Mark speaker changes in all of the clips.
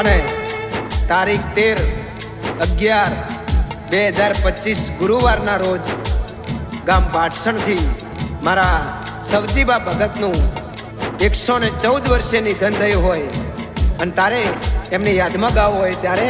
Speaker 1: અને તારીખ તેર અગિયાર બે હજાર પચીસ ગુરુવારના રોજ ગામ પાટસણથી મારા સવજીબા ભગતનું એકસો ને ચૌદ વર્ષે નિધન થયું હોય. અને તારે એમની યાદમાં ગાવું હોય ત્યારે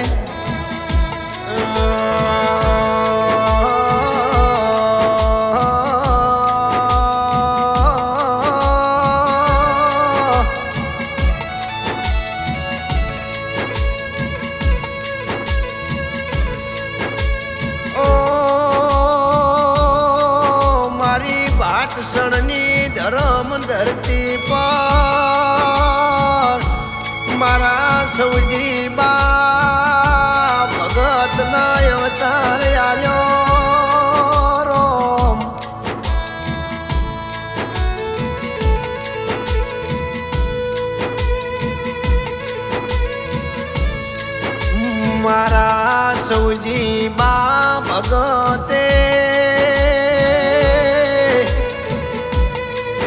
Speaker 1: મારા સૌજી બા ભગતે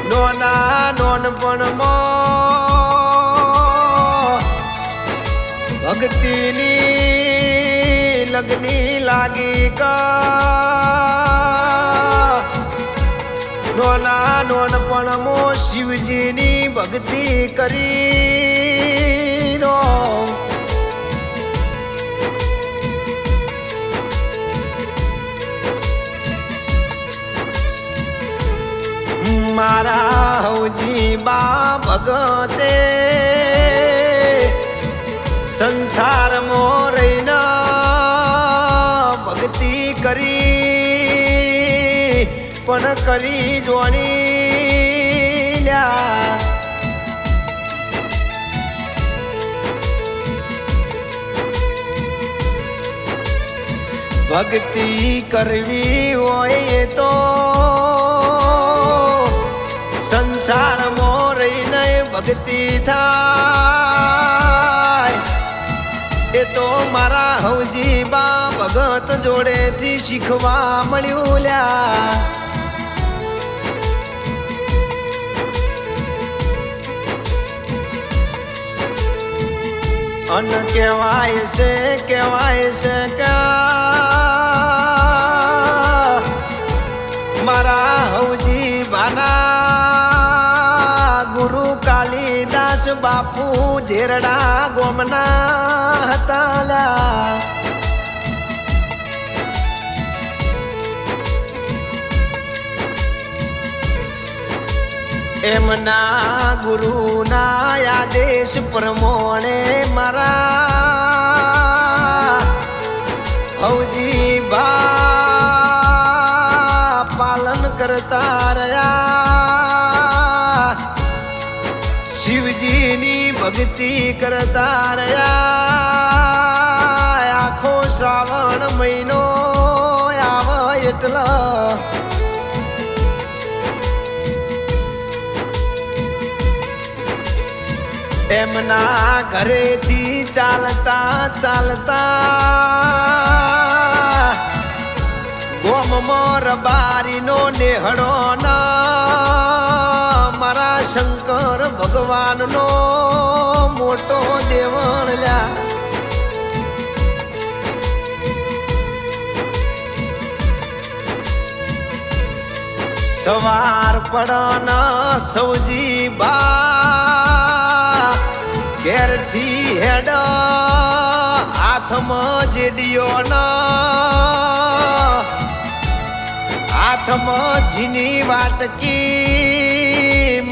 Speaker 1: નોના નોનપણમાં ભક્તિની લગ્નિ લાગી કા નોના નોનપણમાં શિવજીની ભક્તિ કરી રો બા ભગતે સંસાર રહીને ભક્તિ કરી, પણ કરી જોણી લ્યા. ભક્તિ કરવી હોય તો રહીને ભક્તિ થાય. એ તો મારા હવજી બા ભગત જોડેથી શીખવા મળ્યું લ્યા. અન કહેવાય છે કહેવાય છે કે બાપુ ઝેરડા ગોમના હતા લા. એમના ગુરુના આદેશ પ્રમાણે મારા હવજી બા પાલન કરતા રહ્યા ભક્તિ કરતા રહ્યા. આખો શ્રાવણ મહિનો આવે એટલો. એમના ઘરેથી ચાલતા ચાલતા ગોમમાં બારીનો નેહડો શંકર ભગવાનનો મોટો દેવણ લ્યા. સવાર પડન સૌજી બા, ઘેરથી હેડ હાથમાં જેડિયો હાથમાં ઝીની વાટકી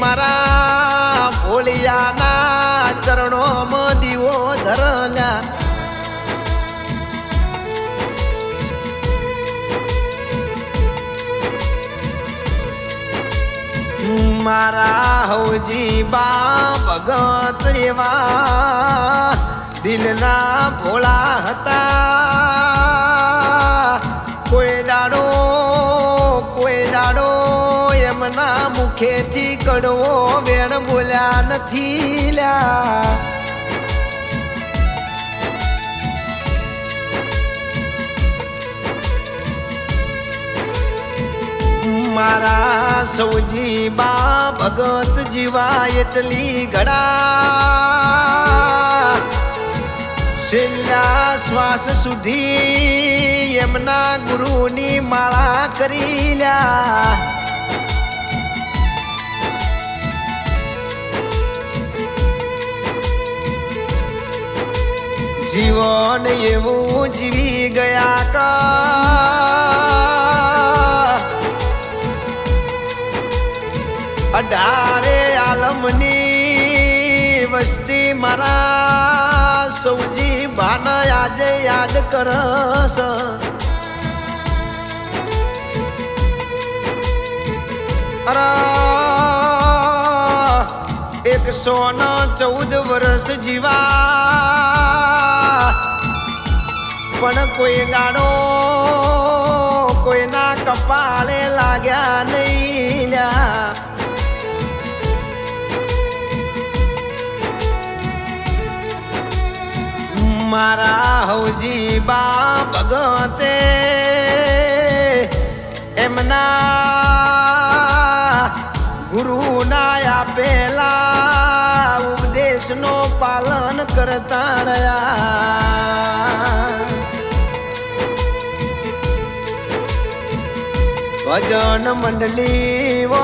Speaker 1: મારા ભોળિયાના ચરણોમાં દીવો ધરલ્યા. મારા હવજી બા ભગત એવા દિલના ભોળા હતા. કોઈ દાડો એમના મુખેથી કડવો વેણ બોલ્યા નથી લ્યા. મારા સૌજી બા ભગત જીવા એટલી ઘડા છેલ્લા શ્વાસ સુધી એમના ગુરુની માળા કરી લ્યા. જીવન એવું જીવી ગયા કા અઢારે આલમની વસ્તી મારા સૌજી ભાન આજે યાદ કરસ. અરે એકસો ચૌદ વર્ષ જીવા કોઈ ગાડો કોઈના કપાળે લાગ્યા નહીં મારા હવજી બા ભગતે એમના ગુરુના આપેલા ઉપદેશનો પાલન કરતા રહ્યા. ભજન મંડળી હોય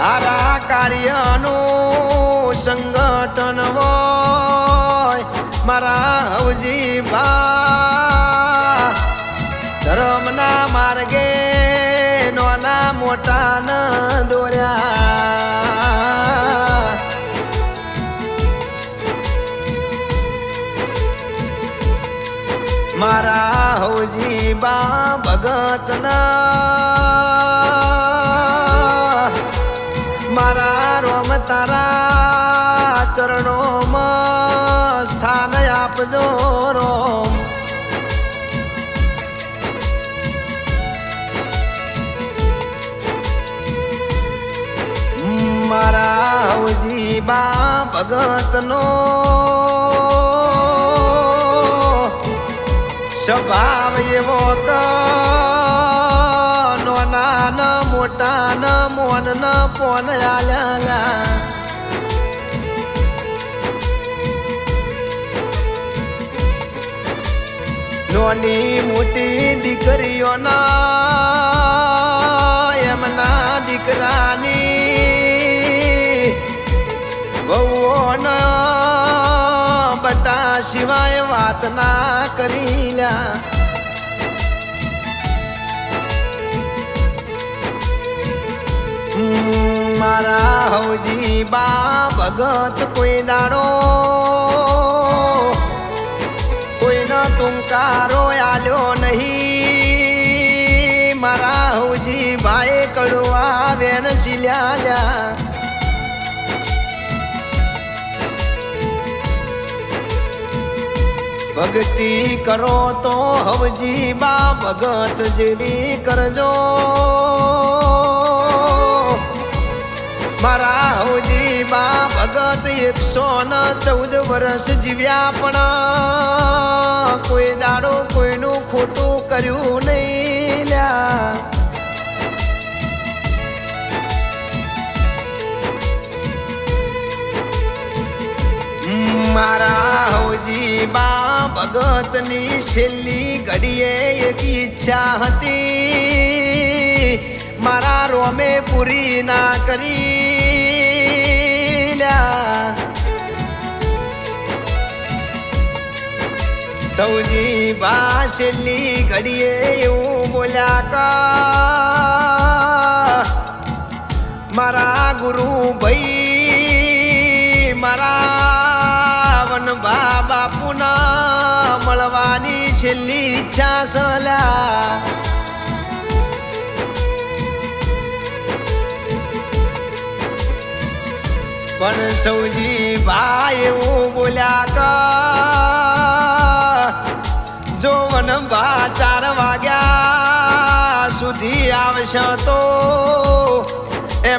Speaker 1: હારા કાર્યનું સંગઠન હોય. મારા હવજી બા ધર્મના માર્ગે નોના મોટા ન દોર્યા. મારા હવજી બા ભગતના. મારા રોમ તારા ચરણોમાં સ્થાન આપજો રોમ. મારા હવજી બા ભગતનો સ્વભાવ એવો તો નાના ન મોટા ન મોન ન પોન આલ્યા. નોની મોટી દીકરીઓના એમના દીકરાની વહુઓના સિવાય વાત ના કરી લ્યા. મારા હવજી બા ભગત કોઈ દાડો. કોઈનો તુંકારો આલ્યો નહીં. મારા હવજી ભાઈ કડવા વેન શિલ્યા ભક્તિ કરો તો હવજી બા ભગત જેવી કરજો. મારા હવજી બા ભગત એકસો ને ચૌદ વર્ષ જીવ્યા પણ કોઈ દાડો કોઈનું ખોટું કર્યું નહીં લ્યા. મારા હવજી બા, ભગતની છેલ્લી ઘડીએ એક ઈચ્છા હતી. મારા રોમે પૂરી ના કરી સૌજી બા, છેલ્લી ઘડીએ એવું બોલ્યા કા મારા ગુરુ ભાઈ મારા વનભા બાપુના મળવાની છેલ્લી ઈચ્છા સલા પણ સૌજી ભાઈ એવું બોલ્યા ક જો વનભા ચાર વાગ્યા સુધી આવશે તો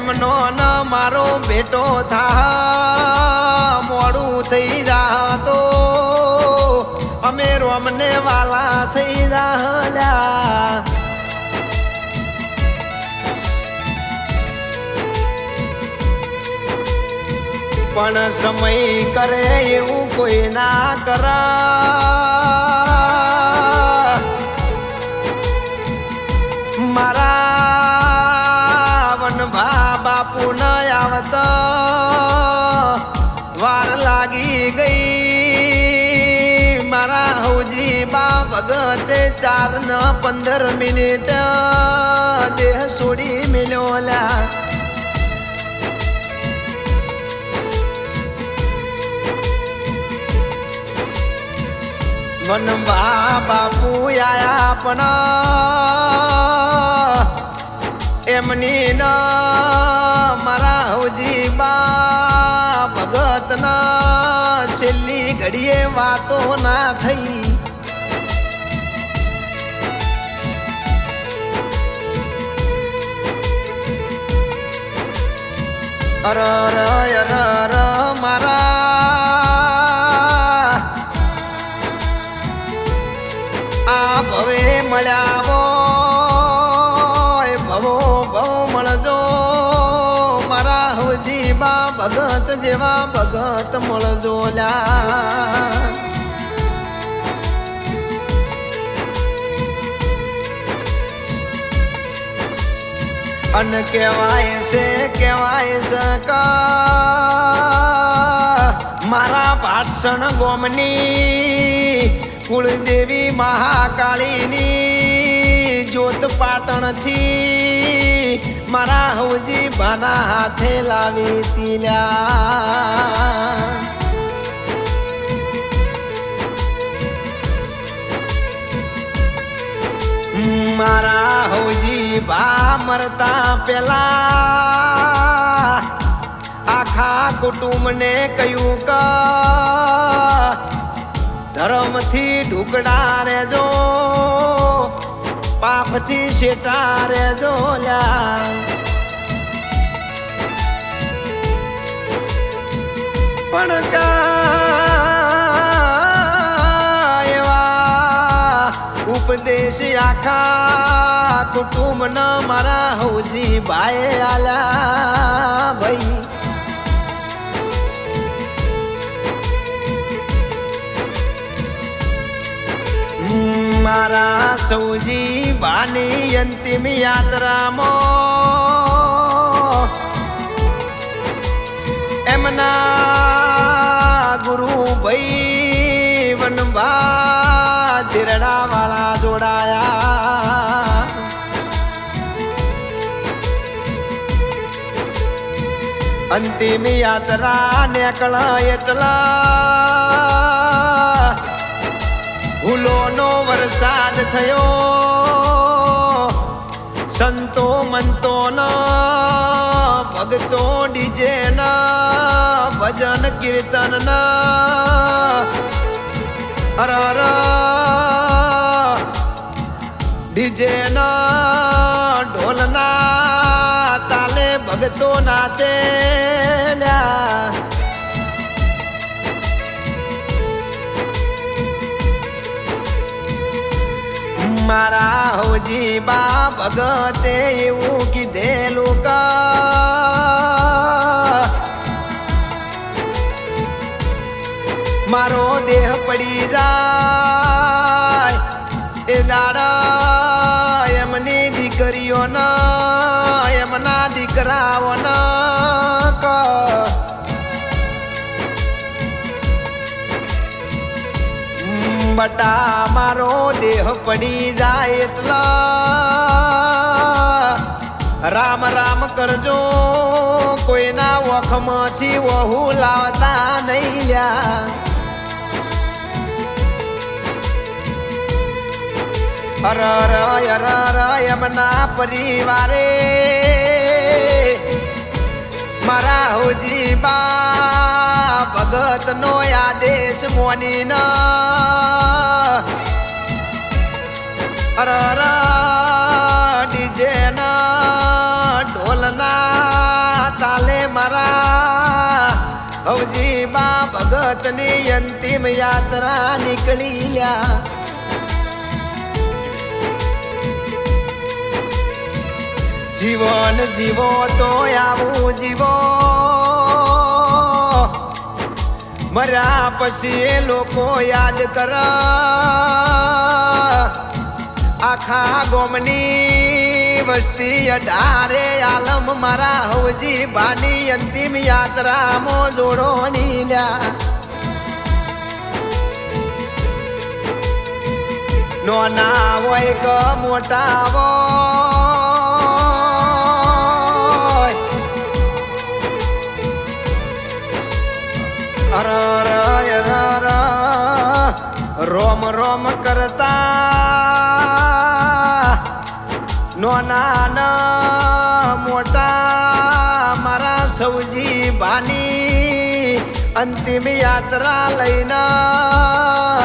Speaker 1: એમનો ન મારો ભેટો થા, મોડું થઈ જા તો અમે રોમને વાલા થઈ જા પણ સમય કરે એવું કોઈ ના કરા. મારા બા ભગતે ચાર ન પંદર મિનિટ, દેહ છોડી મિલ્યોલા. વનભા બાપુ આયા પણ, એમની ન મારા હોજી બા, ભગતના છેલ્લી ઘડીએ વાતો ના થઈ. અર અર અર આ ભવે મળ્યા હોય ભવો, ભવ મળજો. મારા હવજી ભગત જેવા ભગત મળજો લ્યા. અન કહેવાય છે કહેવાય છે કા? મારા ભાષણ ગોમની, કુળદેવી મહાકાળીની જોત પાટણથી મારા હવજી બાના હાથે લાવી તીલ્યા. મારા હોજી બા મરતા પેલા આખા કુટુંબને કહ્યું કે ધર્મથી ઢુકડા રેજો પાપથી શેટા રેજો પણ કા ઉપદેશ આખા કુટુંબ ન મારા હૌજી ભાઈ આલા ભાઈ. મારા સૌજી વાની અંતિમ યાત્રામાં એમના ગુરુ ભાઈ વનભા જીરડા વાળા જોડાયા. અંતિમ યાત્રા નીકળ એટલા. ફૂલોનો વરસાદ થયો. સંતો મંતો ભગતો ડીજે ન ભજન કીર્તન અર ડીજે ના ઢોલના તાલે ભગતો નાચે મારા હોજી બા ભગતે એવું કીધેલું કા પડી જાય. એ દાડા એમની ન, એમના દીકરાઓ ન બટા મારો દેહ પડી જાય એટલા. રામ રામ કરજો, કોઈના વખમાંથી વહુ લાવતા નહીં લ્યા. અર હર હર હર એમના પરિવારે. મારા હોજી બા ભગત નો આદેશ મોની ન હર અર ડીજે ના ઢોલના તાલે મારા. હવજી બા, ભગતની અંતિમ યાત્રા નીકળી લ્યા. જીવન જીવો તો આવું જીવો. મર્યા પછી એ લોકો યાદ કર. આખા ગોમની વસ્તી અઢારે આલમ મારા હવજી બાની અંતિમ યાત્રામાં જોડો નીલ્યા. નોના હોય ક મોટા હોય રોમ રોમ કરતા નોના મોટા મારા સૌજી ભાની અંતિમ યાત્રા લઈને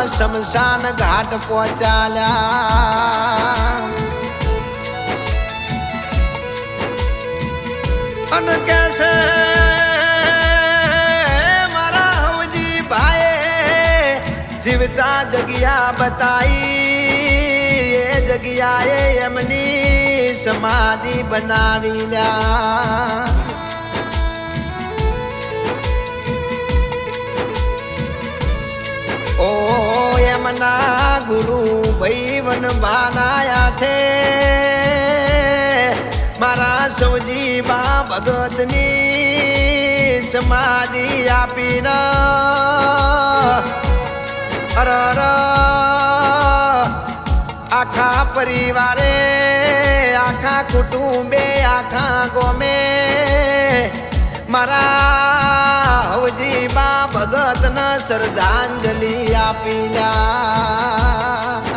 Speaker 1: શમશાન ઘાટ પહોંચાલ્યા અને કે જીવતા જગ્યા બતાઈ એ જગ્યાએ એમની સમાધિ બનાવી લ્યા ઓ એમના ગુરુ ભાઈ વનભાનાયા છે મારા સૌજી બા ભગતની સમાધિ આપીને અર અર આખા પરિવારે આખા કુટુંબે આખા ગોમે મારા હવજી બા ભગતને શ્રદ્ધાંજલિ આપી લ્યા